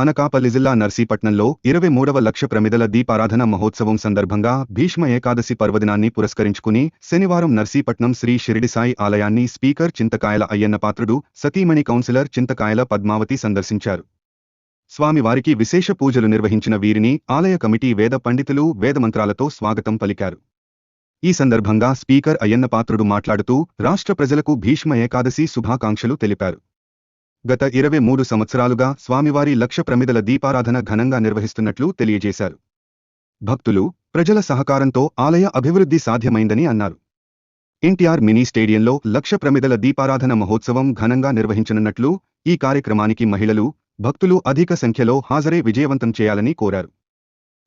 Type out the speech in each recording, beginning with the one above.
అనకాపల్లి జిల్లా నర్సీపట్నంలో ఇరవై మూడవ లక్ష ప్రమిదల దీపారాధన మహోత్సవం సందర్భంగా భీష్మ ఏకాదశి పర్వదినాన్ని పురస్కరించుకుని శనివారం నర్సీపట్నం శ్రీ షిరిడిసాయి ఆలయాన్ని స్పీకర్ చింతకాయల అయ్యన్నపాత్రుడు సతీమణి కౌన్సిలర్ చింతకాయల పద్మావతి సందర్శించారు. స్వామివారికి విశేష పూజలు నిర్వహించిన వీరిని ఆలయ కమిటీ వేద పండితులు వేదమంత్రాలతో స్వాగతం పలికారు. ఈ సందర్భంగా స్పీకర్ అయ్యన్నపాత్రుడు మాట్లాడుతూ రాష్ట్ర ప్రజలకు భీష్మ ఏకాదశి శుభాకాంక్షలు తెలిపారు. గత ఇరవై మూడు సంవత్సరాలుగా స్వామివారి లక్ష ప్రమిదల దీపారాధన ఘనంగా నిర్వహిస్తున్నట్లు తెలియజేశారు. భక్తులు ప్రజల సహకారంతో ఆలయ అభివృద్ధి సాధ్యమైందని అన్నారు. ఎన్టీఆర్ మినీ స్టేడియంలో లక్ష ప్రమిదల దీపారాధన మహోత్సవం ఘనంగా నిర్వహించనున్నట్లు ఈ కార్యక్రమానికి మహిళలు భక్తులు అధిక సంఖ్యలో హాజరై విజయవంతం చేయాలని కోరారు.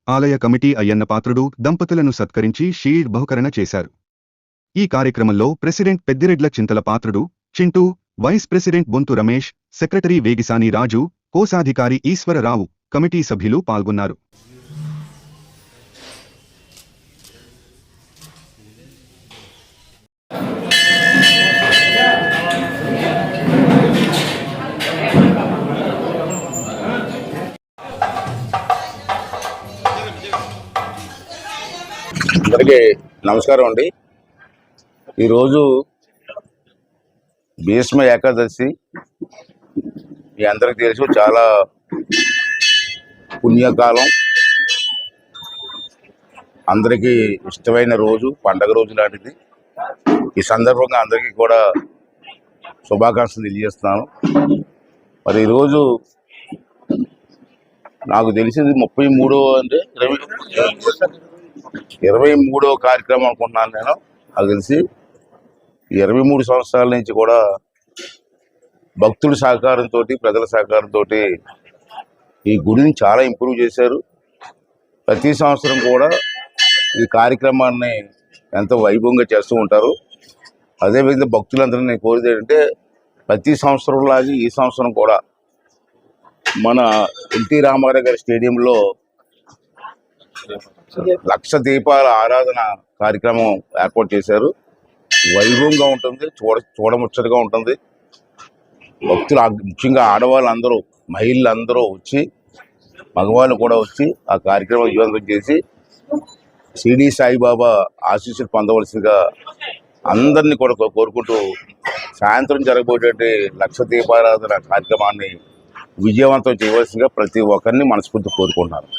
ఆలయ కమిటీ అయ్యన్నపాత్రుడు దంపతులను సత్కరించి షీల్డ్ బహుకరణ చేశారు. ఈ కార్యక్రమంలో president Peddireddla Chintala Pathrudu Chintu vice president Bonthu Ramesh secretary Vegisani Raju కోశాధికారి ఈశ్వరరావు కమిటీ సభ్యులు పాల్గొన్నారు. అందరికీ నమస్కారం అండి. ఈరోజు భీష్మ ఏకాదశి మీ అందరికి తెలుసు చాలా పుణ్యకాలం. అందరికీ ఇష్టమైన రోజు పండగ రోజు లాంటిది. ఈ సందర్భంగా అందరికీ కూడా శుభాకాంక్షలు తెలియజేస్తున్నాను. మరి ఈరోజు నాకు తెలిసింది ముప్పై మూడో అంటే ఇరవై ఇరవై మూడో కార్యక్రమం అనుకుంటున్నాను నేను. నాకు తెలిసి ఇరవై మూడు సంవత్సరాల నుంచి కూడా భక్తుల సహకారంతో ప్రజల సహకారంతో ఈ గుడిని చాలా ఇంప్రూవ్ చేశారు. ప్రతి సంవత్సరం కూడా ఈ కార్యక్రమాన్ని ఎంతో వైభవంగా చేస్తూ ఉంటారు. అదేవిధంగా భక్తులందరూ నేను కోరేది ఏంటంటే ప్రతి సంవత్సరం లాగే ఈ సంవత్సరం కూడా మన ఎన్టీ రామారావు గారి స్టేడియంలో లక్ష దీపాల ఆరాధన కార్యక్రమం ఏర్పాటు చేశారు. వైభవంగా ఉంటుంది చూడ చూడముచ్చటగా ఉంటుంది. భక్తులు ముఖ్యంగా ఆడవాళ్ళందరూ మహిళలందరూ వచ్చి మగవాళ్ళు కూడా వచ్చి ఆ కార్యక్రమం విజయవంతం చేసి షిరిడి సాయిబాబా ఆశీస్సులు పొందవలసిందిగా అందరినీ కూడా కోరుకుంటూ సాయంత్రం జరగబోయేటువంటి లక్ష దీపారాధన కార్యక్రమాన్ని విజయవంతం చేయవలసిందిగా ప్రతి ఒక్కరిని మనస్ఫూర్తి కోరుకుంటున్నాను.